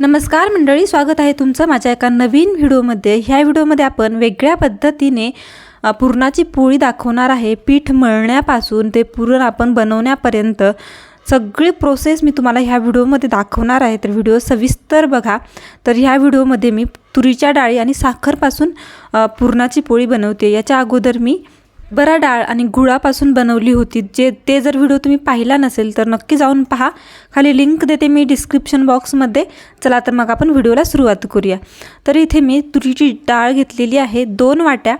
नमस्कार मंडळी स्वागत आहे तुमचं माझ्या एका नवीन व्हिडिओमध्ये. ह्या व्हिडिओमध्ये आपण वेगळ्या पद्धतीने पुरणाची पोळी दाखवणार आहे. पीठ मळण्यापासून ते पुरण आपण बनवण्यापर्यंत सगळी प्रोसेस मी तुम्हाला ह्या व्हिडिओमध्ये दाखवणार आहे. तर व्हिडिओ सविस्तर बघा. तर ह्या व्हिडिओमध्ये मी तुरीच्या डाळी आणि साखरपासून पुरणाची पोळी बनवते. याच्या अगोदर मी बरा डाळ आणि गुळापासून बनवली होती. जे ते जर व्हिडिओ तुम्ही पाहिला नसेल तर नक्की जाऊन पहा. खाली लिंक देते मी डिस्क्रिप्शन बॉक्समध्ये चला तर मग आपण व्हिडिओला सुरुवात करूया. तर इथे मी तुरीची डाळ घेतलेली आहे. दोन वाट्या.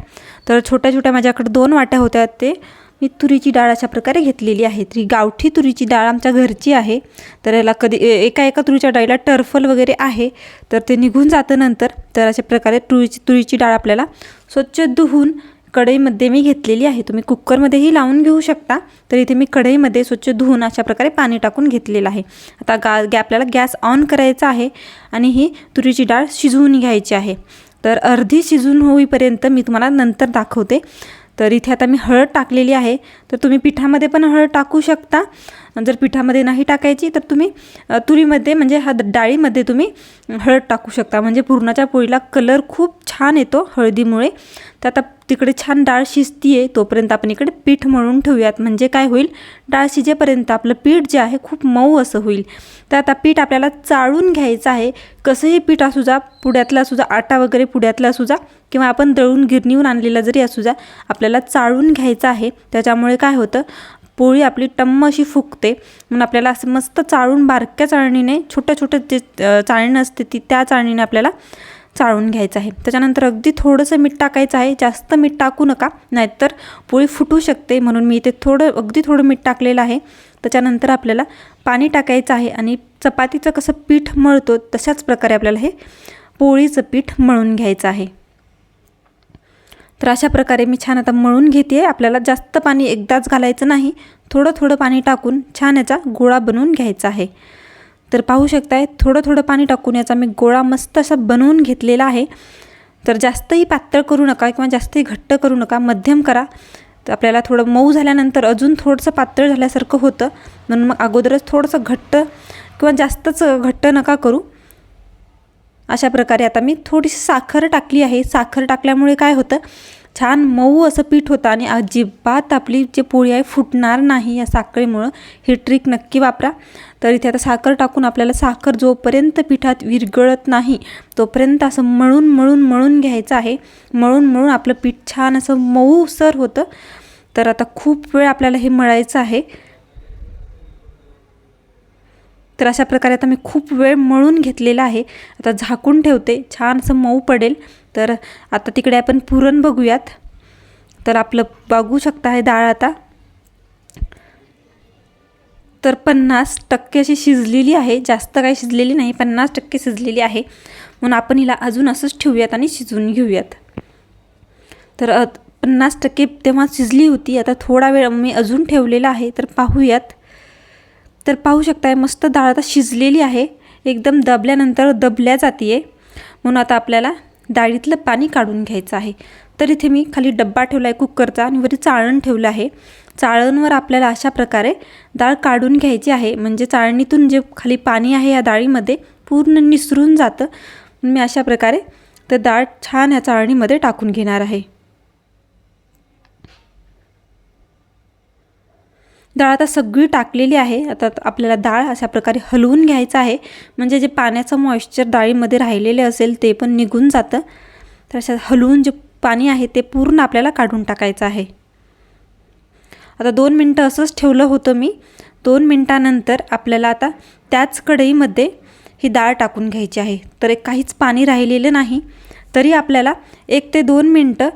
तर छोट्या छोट्या माझ्याकडे दोन वाट्या होत्या ते. मी तुरीची डाळ अशा प्रकारे घेतलेली आहे. ती गावठी तुरीची डाळ आमच्या घरची आहे. तर याला कधी ए- एका एका तुरीच्या डाळीला टर्फल वगैरे आहे. तर ते निघून जातं नंतर. तर अशा प्रकारे तुरीची तुरीची डाळ आपल्याला स्वच्छ धुवून कढईमध्ये मी घेतलेली आहे. तुम्ही कुकरमध्येही लावून घेऊ शकता. तर इथे मी कढईमध्ये स्वच्छ धुवून अशा प्रकारे पाणी टाकून घेतलेलं आहे. आता गा गॅ आपल्याला गॅस ऑन करायचा आहे आणि ही तुरीची डाळ शिजवून घ्यायची आहे. तर अर्धी शिजून होईपर्यंत मी तुम्हाला नंतर दाखवते. तर इथे आता मी हळद टाकलेली आहे. तर तुम्ही पिठामध्ये पण हळद टाकू शकता. जर पिठामध्ये नाही टाकायची तर तुम्ही तुरीमध्ये म्हणजे हा डाळीमध्ये तुम्ही हळद टाकू शकता. म्हणजे पुरणाच्या पोळीला कलर खूप छान येतो हळदीमुळे. तर आता तिकडे छान डाळ शिजती आहे तोपर्यंत आपण इकडे पीठ मळून ठेवूयात. म्हणजे काय होईल डाळ शिजेपर्यंत आपलं पीठ जे आहे खूप मऊ असं होईल. तर आता पीठ आपल्याला चाळून घ्यायचं आहे. कसंही पीठ असू जा पुड्यातला असू जा आटा वगैरे पुड्यातला असू जा किंवा आपण दळून गिरणीहून आणलेला जरी असू जा आपल्याला चाळून घ्यायचं आहे. त्याच्यामुळे काय होतं पोळी आपली टम्म अशी फुगते. म्हणून आपल्याला असं मस्त चाळून बारक्या चाळणीने छोट्या छोट्या जे चाळणी असते ती त्या चाळणीने आपल्याला चाळून घ्यायचं आहे. त्याच्यानंतर अगदी थोडंसं मीठ टाकायचं आहे. जास्त मीठ टाकू नका नाहीतर पोळी फुटू शकते. म्हणून मी इथे थोडं अगदी थोडं मीठ टाकलेलं आहे. त्याच्यानंतर आपल्याला पाणी टाकायचं आहे आणि चपातीचं कसं पीठ मळतो तशाच प्रकारे आपल्याला हे पोळीचं पीठ मळून घ्यायचं आहे. तर अशा प्रकारे मी छान आता मळून घेते आहे आपल्याला जास्त पाणी एकदाच घालायचं नाही. थोडं थोडं पाणी टाकून छान याचा गोळा बनवून घ्यायचा आहे. तर पाहू शकताय थोडं थोडं पाणी टाकून याचा मी गोळा मस्त असा बनवून घेतलेला आहे. तर जास्तही पातळ करू नका किंवा जास्तही घट्ट करू नका. मध्यम करा. तर आपल्याला थोडं मऊ झाल्यानंतर अजून थोडंसं पातळ झाल्यासारखं होतं. म्हणून मग अगोदरच थोडंसं घट्ट किंवा जास्तच घट्ट नका करू. अशा प्रकारे आता मी थोडीशी साखर टाकली आहे. साखर टाकल्यामुळे काय होतं छान मऊ असं पीठ होतं आणि अजिबात आपली जी पोळी आहे फुटणार नाही या साखरेमुळं. ही ट्रिक नक्की वापरा. तर इथे आता साखर टाकून आपल्याला साखर जोपर्यंत पिठात विरघळत नाही तोपर्यंत असं मळून मळून मळून घ्यायचं आहे. मळून मळून आपलं पीठ छान असं मऊसर होतं. तर आता खूप वेळ आपल्याला हे मळायचं आहे. तर अशा प्रकारे आता मी खूप वेळ मळून घेतलेला आहे. आता झाकून ठेवते. छान असं मऊ पडेल. तर आता तिकडे आपण पुरण बघूयात. तर आपलं बघू शकता हे डाळ आता. तर पन्नास टक्के अशी शिजलेली आहे. जास्त काही शिजलेली नाही. पन्नास टक्के शिजलेली आहे. म्हणून आपण हिला अजून असंच ठेवूयात आणि शिजवून घेऊयात. तर पन्नास टक्के तेव्हा शिजली होती. आता थोडा वेळ मी अजून ठेवलेला आहे. तर पाहूयात. तर पाहू शकताय मस्त डाळ आता शिजलेली आहे. एकदम दबल्यानंतर दबल्या जाते म्हणून आता आपल्याला डाळीतलं पाणी काढून घ्यायचं आहे. तर इथे मी खाली डब्बा ठेवला आहे कुकरचा आणि वरी चाळण ठेवलं आहे. चाळणवर आपल्याला अशा प्रकारे डाळ काढून घ्यायची आहे. म्हणजे चाळणीतून जे खाली पाणी आहे या डाळीमध्ये पूर्ण निसरून जातं. मी अशा प्रकारे तर डाळ छान या चाळणीमध्ये टाकून घेणार आहे. डाळ आता सगळी टाकलेली आहे. आता आपल्याला डाळ अशा प्रकारे हलवून घ्यायचं आहे. म्हणजे जे पाण्याचं मॉइश्चर डाळीमध्ये राहिलेले असेल ते पण निघून जातं. तर अशा हलवून जे पाणी आहे ते पूर्ण आपल्याला काढून टाकायचं आहे. आता दोन मिनटं असंच ठेवलं होतं मी. दोन मिनटानंतर आपल्याला आता त्याच कढईमध्ये ही डाळ टाकून घ्यायची आहे. तर एक काहीच पाणी राहिलेलं नाही. तरी आपल्याला एक ते दोन मिनटं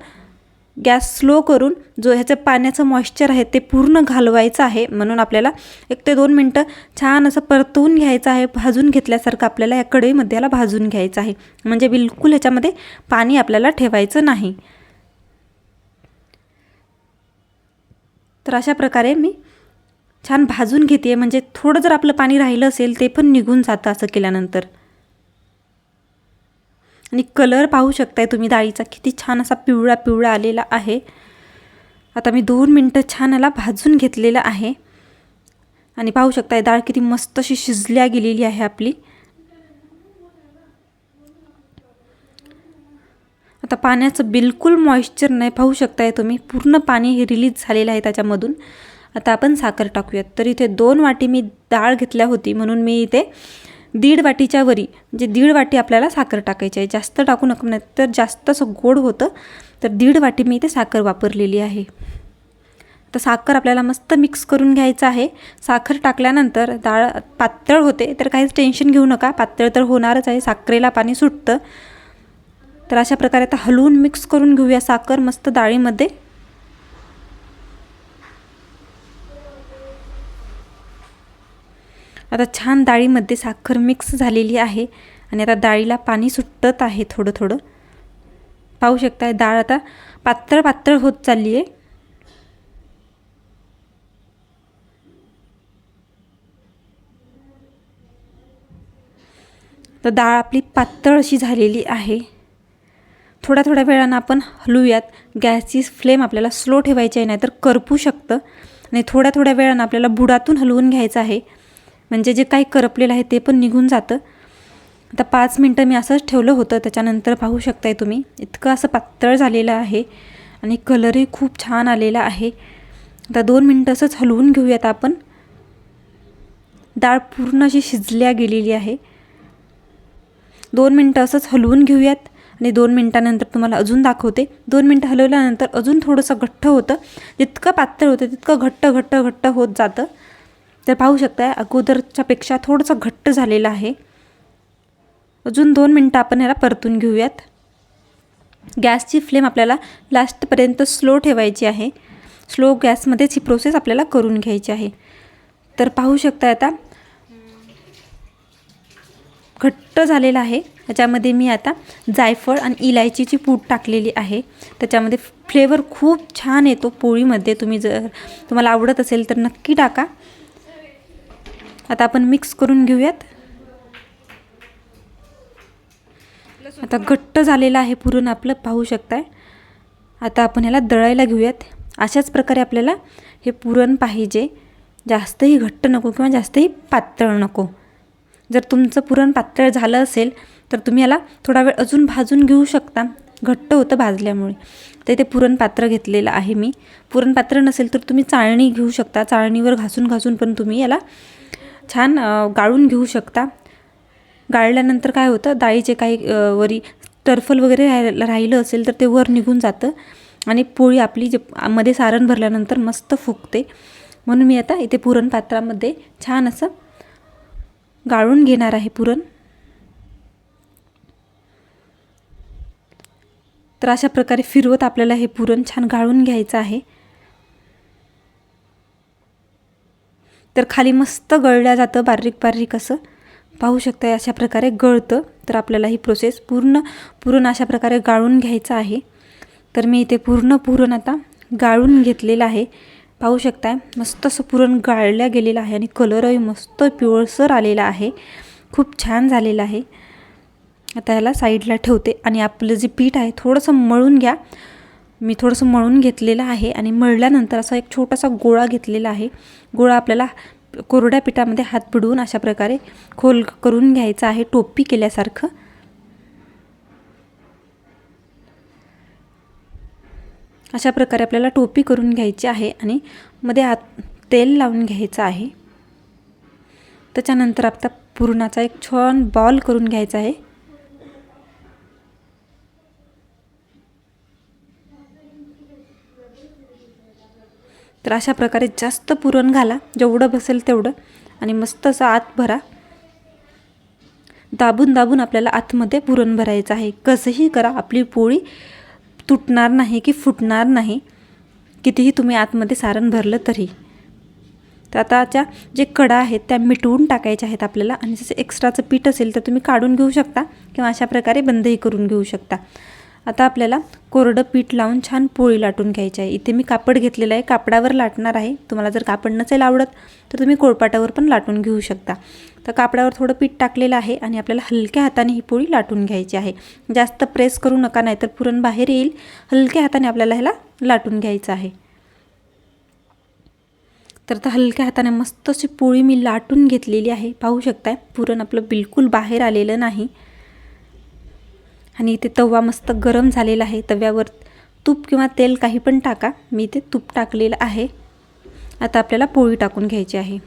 गॅस स्लो करून जो ह्याचं पाण्याचं मॉइश्चर आहे ते पूर्ण घालवायचं आहे म्हणून आपल्याला एक ते दोन मिनटं छान असं परतवून घ्यायचं आहे भाजून घेतल्यासारखं आपल्याला या कढईमध्ये याला भाजून घ्यायचं आहे. म्हणजे बिलकुल ह्याच्यामध्ये पाणी आपल्याला ठेवायचं नाही. तर अशा प्रकारे मी छान भाजून घेते म्हणजे थोडं जर आपलं पाणी राहिलं असेल ते पण निघून जातं असं केल्यानंतर. आणि कलर पाहू शकताय तुम्ही डाळीचा. किती छान असा पिवळा पिवळा आलेला आहे. आता मी दोन मिनटं छान याला भाजून घेतलेलं आहे. आणि पाहू शकताय डाळ किती मस्त अशी शिजल्या गेलेली आहे आपली. आता पाण्याचं बिलकुल मॉइश्चर नाही पाहू शकताय तुम्ही. पूर्ण पाणी हे रिलीज झालेलं आहे त्याच्यामधून. आता आपण साखर टाकूयात. तर इथे दोन वाटी मी डाळ घेतल्या होती म्हणून मी इथे दीड वाटीच्या वरी म्हणजे दीड वाटी आपल्याला साखर टाकायची आहे. जास्त टाकू नका नाही तर जास्त असं गोड होतं तर दीड वाटी मी इथे साखर वापरलेली आहे. तर साखर आपल्याला मस्त मिक्स करून घ्यायचं आहे. साखर टाकल्यानंतर डाळ पातळ होते तर काहीच टेन्शन घेऊ नका. पातळ तर होणारच आहे साखरेला पाणी सुटतं. तर अशा प्रकारे आता हलवून मिक्स करून घेऊया साखर मस्त डाळीमध्ये. आता छान डाळीमध्ये साखर मिक्स झालेली आहे आणि आता डाळीला पाणी सुटत आहे थोडं थोडं. पाहू शकताय डाळ आता पातळ पातळ होत चालली आहे तर डाळ आपली पातळ अशी झालेली आहे. थोड्या थोड्या वेळानं आपण हलवूयात. गॅसची फ्लेम आपल्याला स्लो ठेवायची आहे नाहीतर करपू शकतं. आणि थोड्या थोड्या वेळानं आपल्याला बुडातून हलवून घ्यायचं आहे. म्हणजे जे काही करपलेलं आहे ते पण निघून जातं. आता पाच मिनटं मी असंच ठेवलं होतं त्याच्यानंतर पाहू शकताय तुम्ही. इतकं असं पातळ झालेलं आहे आणि कलरही खूप छान आलेला आहे. आता दोन मिनटं असंच हलवून घेऊयात आपण. डाळ पूर्ण अशी शिजल्या गेलेली आहे. दोन मिनटं असंच हलवून घेऊयात आणि दोन मिनटानंतर तुम्हाला अजून दाखवते. दोन मिनटं हलवल्यानंतर अजून थोडंसं घट्ट होतं. जितकं पातळ होतं तितकं घट्ट घट्ट घट्ट होत जातं. तर पाहू शकताय अगोदरच्यापेक्षा थोडंसं घट्ट झालेलं आहे. अजून दोन मिनटं आपण याला परतून घेऊयात. गॅसची फ्लेम आपल्याला लास्टपर्यंत स्लो ठेवायची आहे. स्लो गॅसमध्येच ही प्रोसेस आपल्याला करून घ्यायची आहे. तर पाहू शकता आता घट्ट झालेला आहे. त्याच्यामध्ये मी आता जायफळ आणि इलायचीची पूड टाकलेली आहे. त्याच्यामध्ये फ्लेवर खूप छान येतो पोळीमध्ये. तुम्ही जर तुम्हाला आवडत असेल तर नक्की टाका. आता आपण मिक्स करून घेऊयात. आता घट्ट झालेलं आहे पुरण आपलं पाहू शकताय. आता आपण ह्याला दळायला घेऊयात. अशाच प्रकारे आपल्याला हे पुरण पाहिजे. जास्तही घट्ट नको किंवा जास्तही पातळ नको. जर तुमचं पुरण पातळ झालं असेल तर तुम्ही याला थोडा वेळ अजून भाजून घेऊ शकता. घट्ट होतं भाजल्यामुळे. तर इथे पुरण पात्र घेतलेलं आहे मी. पुरण पात्र नसेल तर तुम्ही चाळणी घेऊ शकता. चाळणीवर घासून घासून पण तुम्ही याला छान गाळून घेऊ शकता. गाळल्यानंतर काय होतं डाळीचे काही वरी टर्फल वगैरे राहिलं राहिलं असेल तर ते वर निघून जातं आणि पोळी आपली जे मध्ये सारण भरल्यानंतर मस्त फुगते. म्हणून मी आता इथे पुरण पात्रामध्ये छान असं गाळून घेणार आहे पुरण. तर अशा प्रकारे फिरवत आपल्याला हे पुरण छान गाळून घ्यायचं आहे. तर खाली मस्त गळल्या जातं बारीक बारीक असं. पाहू शकता अशा प्रकारे गळतं. तर आपल्याला ही प्रोसेस पूर्ण पुरण अशा प्रकारे गाळून घ्यायचं आहे. तर मी इथे पूर्ण पुरण आता गाळून घेतलेलं आहे. पाहू शकताय मस्त असं पुरण गाळल्या गेलेलं आहे आणि कलरही मस्त पिवळसर आलेला आहे. खूप छान झालेलं आहे. आता ह्याला साईडला ठेवते आणि आपलं जे पीठ आहे थोडंसं मळून घ्या. मी थोडंसं मळून घेतलेलं आहे आणि मळल्यानंतर असा एक छोटासा गोळा घेतलेला आहे. गोळा आपल्याला कोरड्या पिठामध्ये हात बुडवून अशा प्रकारे खोल करून घ्यायचा आहे टोपी केल्यासारखं. अशा प्रकारे आपल्याला टोपी करून घ्यायची आहे आणि मध्ये हात तेल लावून घ्यायचं आहे. त्याच्यानंतर आता पुरणाचा एक छान बॉल करून घ्यायचा आहे. तर अशा प्रकारे जास्त पुरण घाला जेवढं बसेल तेवढं. आणि मस्त असं आत भरा. दाबून दाबून आपल्याला आतमध्ये पुरण भरायचं आहे. कसंही करा आपली पोळी तुटणार नाही की फुटणार नाही. कितीही तुम्ही आतमध्ये सारण भरलं तरी. तर आताच्या जे कडा आहेत त्या मिटवून टाकायच्या आहेत आपल्याला. आणि जसं एक्स्ट्राचं पीठ असेल तर तुम्ही काढून घेऊ शकता किंवा अशा प्रकारे बंदही करून घेऊ शकता. आता आपल्याला कोरडं पीठ लावून छान पोळी लाटून घ्यायची आहे. इथे मी कापड घेतलेलं आहे. कापडावर लाटणार आहे. तुम्हाला जर कापड नसेल आवडत तर तुम्ही कोळपाटावर पण लाटून घेऊ शकता. तर कापडावर थोडं पीठ टाकलेलं आहे आणि आपल्याला हलक्या हाताने ही पोळी लाटून घ्यायची आहे. जास्त प्रेस करू नका नाहीतर पुरण बाहेर येईल. हलक्या हाताने आपल्याला ह्याला लाटून घ्यायचं आहे. तर आता हलक्या हाताने मस्त अशी पोळी मी लाटून घेतलेली आहे. पाहू शकताय पुरण आपलं बिलकुल बाहेर आलेलं नाही. आणि इथे तवा मस्त गरम झालेला आहे. तव्यावर तूप किंवा तेल काही पण टाका. मी इथे तूप टाकलेलं आहे. आता आपल्याला पोळी टाकून घ्यायची आहे.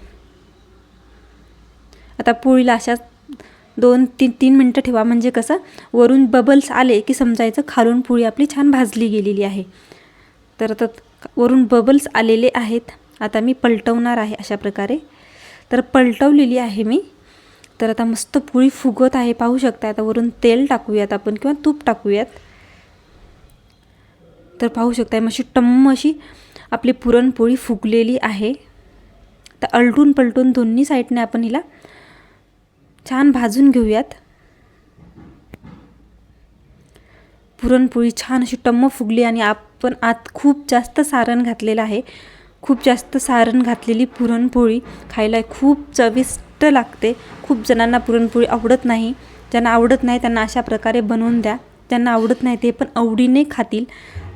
आता पोळीला अशा दोन तीन तीन मिनटं ठेवा. म्हणजे कसं वरून बबल्स आले की समजायचं खालून पोळी आपली छान भाजली गेलेली आहे. तर आता वरून बबल्स आलेले आहेत. आता मी पलटवणार आहे अशा प्रकारे. तर पलटवलेली आहे मी. तर आता मस्त पोळी फुगत आहे पाहू शकता आता वरून तेल टाकूयात आपण किंवा तूप टाकूयात. तर पाहू शकता मशी टम्म अशी आपली पुरणपोळी फुगलेली आहे. तर अलटून पलटून दोन्ही साईडने आपण हिला छान भाजून घेऊयात. पुरणपोळी छान अशी टम्म फुगली आणि आपण आत खूप जास्त सारण घातलेलं आहे. खूप जास्त सारण घातलेली पुरणपोळी खायला खूप चविष्ट लागते. खूप जणांना पुरणपोळी आवडत नाही. ज्यांना आवडत नाही त्यांना अशा प्रकारे बनवून द्या. ज्यांना आवडत नाही ते पण आवडीने खातील.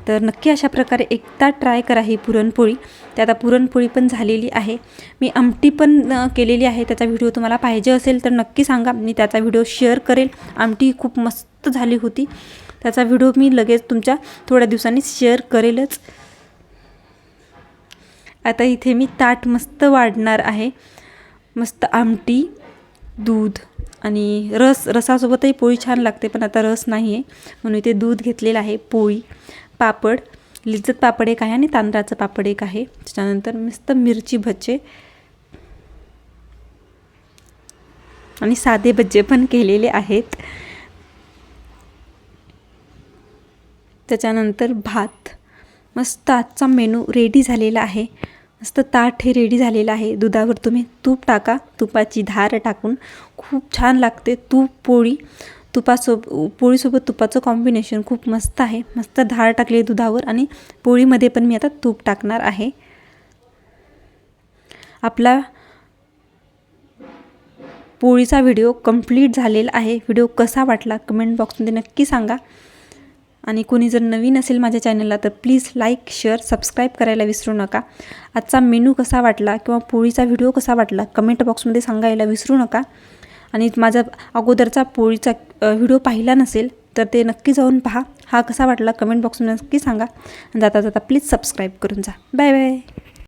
तर नक्की अशा प्रकारे एकदा ट्राय करा ही पुरणपोळी. ते आता पुरणपोळी पण झालेली आहे. मी आमटी पण केलेली आहे. त्याचा व्हिडिओ तुम्हाला पाहिजे असेल तर नक्की सांगा. मी त्याचा व्हिडिओ शेअर करेल. आमटी खूप मस्त झाली होती. त्याचा व्हिडिओ मी लगेच तुमच्या थोड्या दिवसांनी शेअर करेलच. आता इथे मी ताट मस्त वाढणार आहे. मस्त आमटी दूध आणि रस रसासोबतही पोळी छान लागते पण आता रस नाही आहे म्हणून इथे दूध घेतलेलं आहे पोळी पापड लिज्जत पापड एक आहे आणि तांदळाचं पापड एक आहे. त्याच्यानंतर मस्त मिरची भज्जे आणि साधे भज्जे पण केलेले आहेत. त्याच्यानंतर भात. मस्त आजचा मेनू रेडी झालेला आहे. मस्त ताट हे रेडी झालेलं आहे. दुधावर तुम्ही तूप टाका. तुपाची धार टाकून खूप छान लागते तूप पोळी. तुपासोब पोळीसोबत तुपाचं कॉम्बिनेशन खूप मस्त आहे. मस्त धार टाकली दुधावर आणि पोळीमध्ये पण मी आता तूप टाकणार आहे. आपला पोळीचा व्हिडिओ कंप्लीट झालेला आहे. व्हिडिओ कसा वाटला? कमेंट बॉक्समध्ये नक्की सांगा. आणि कोणी जर नवीन असेल माझ्या चॅनलला तर प्लीज लाईक शेअर सबस्क्राईब करायला विसरू नका. आजचा मेनू कसा वाटला किंवा पोळीचा व्हिडिओ कसा वाटला कमेंट बॉक्समध्ये सांगायला विसरू नका. आणि माझा अगोदरचा पोळीचा व्हिडिओ पाहिला नसेल तर ते नक्की जाऊन पहा. हा कसा वाटला कमेंट बॉक्समध्ये नक्की सांगा. जाता जाता प्लीज सबस्क्राईब करून जा. Bye bye.